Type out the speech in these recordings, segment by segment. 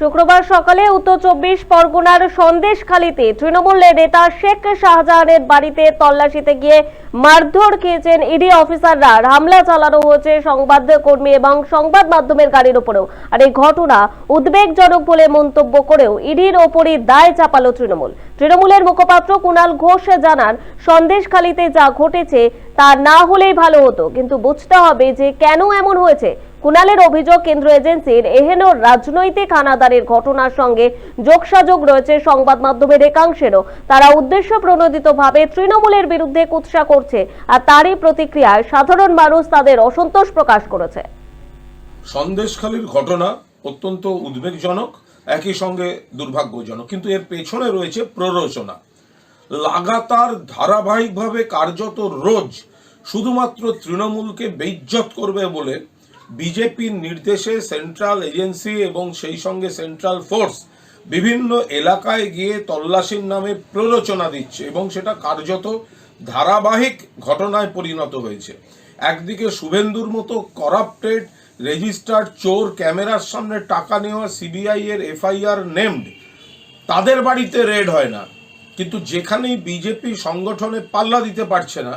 শুক্রবার সকালে উত্তর চব্বিশ পরগনার সন্দেশখালীতে তৃণমূলের নেতা শেখ শাহজাহানের বাড়িতে তল্লাশিতে গিয়ে মারধর খেয়েছেন ইডি অফিসাররা। হামলা চালানো হয়েছে সংবাদ কর্মী এবং সংবাদ মাধ্যমের গাড়ির উপরেও। আর এই ঘটনা উদ্বেগজনক বলে মন্তব্য করেও ইডির ওপরই দায় চাপালো তৃণমূল। তৃণমূলের মুখপাত্র কুণাল ঘোষ জানান, সন্দেশখালীতে যা ঘটেছে তা না হলেই ভালো হতো, কিন্তু বুঝতে হবে যে কেন এমন হয়েছে। কুণালের অভিযোগ কেন্দ্র এজেন্সির এহেন রাজনৈতিক হানাদারের ঘটনার সঙ্গে যোগসাযোগ রয়েছে সংবাদ মাধ্যমের একাংশেরও। তারা উদ্দেশ্য প্রণোদিতভাবে তৃণমূলের বিরুদ্ধে কুৎসা করছে আর তারই প্রতিক্রিয়ায় সাধারণ মানুষ তাদের অসন্তোষ প্রকাশ করেছে। সন্দেশখালীর ঘটনা অত্যন্ত উদ্বেগজনক, একই সঙ্গে দুর্ভাগ্যজনক। কিন্তু এর পেছনে রয়েছে প্ররোচনা। লাগাতার ধারাবাহিকভাবে কার্যত রোজ শুধুমাত্র তৃণমূলকে বেইজ্জত করবে বলে বিজেপির নির্দেশে সেন্ট্রাল এজেন্সি এবং সেই সঙ্গে সেন্ট্রাল ফোর্স বিভিন্ন এলাকায় গিয়ে তল্লাশির নামে প্ররোচনা দিচ্ছে এবং সেটা কার্যত ধারাবাহিক ঘটনায় পরিণত হয়েছে। একদিকে শুভেন্দুর মতো করাপ্টেড রেজিস্টার্ড চোর ক্যামেরার সামনে টাকা নেওয়া সিবিআই এর এফআইআর নেমড তাদের বাড়িতে রেড হয় না। কিন্তু যেখানেই বিজেপি সংগঠনে পাল্লা দিতে পারছে না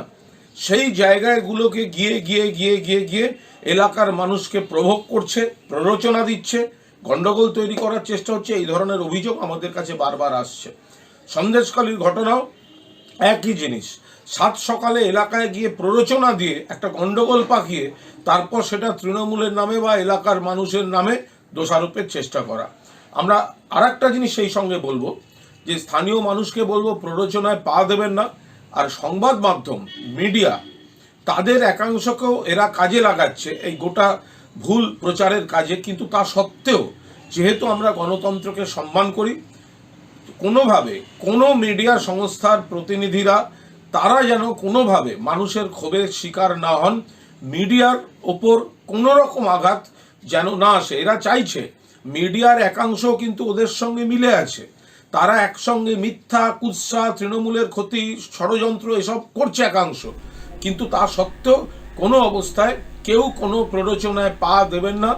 সেই জায়গাগুলোকে গিয়ে গিয়ে গিয়ে গিয়ে গিয়ে এলাকার মানুষকে প্রভোগ করছে, প্ররোচনা দিচ্ছে, গন্ডগোল তৈরি করার চেষ্টা হচ্ছে, এই ধরনের অভিযোগ আমাদের কাছে বারবার আসছে। সন্দেশকালীর ঘটনাও একই জিনিস। সাত সকালে এলাকায় গিয়ে প্ররোচনা দিয়ে একটা গন্ডগোল পাকিয়ে তারপর সেটা তৃণমূলের নামে বা এলাকার মানুষের নামে দোষারোপের চেষ্টা করা। আমরা আর জিনিস সেই সঙ্গে বলব, যে স্থানীয় মানুষকে বলব, প্ররোচনায় পা দেবেন না। আর সংবাদ মাধ্যম, মিডিয়া, তাদের একাংশকেও এরা কাজে লাগাচ্ছে এই গোটা ভুল প্রচারের কাজে। কিন্তু তা সত্ত্বেও, যেহেতু আমরা গণতন্ত্রকে সম্মান করি, কোনোভাবে কোনো মিডিয়া সংস্থার প্রতিনিধিরা, তারা যেন কোনোভাবে মানুষের ক্ষোভের শিকার না হন, মিডিয়ার ওপর কোনো রকম আঘাত যেন না আসে। এরা চাইছে, মিডিয়ার একাংশ কিন্তু ওদের সঙ্গে মিলে আছে। তারা একসঙ্গে মিথ্যা, কুৎসা, তৃণমূলের ক্ষতি, ষড়যন্ত্র, এসব করছে একাংশ। কিন্তু তা সত্ত্বেও কোনো অবস্থায় কেউ কোনো প্ররোচনায় পা দেবেন না।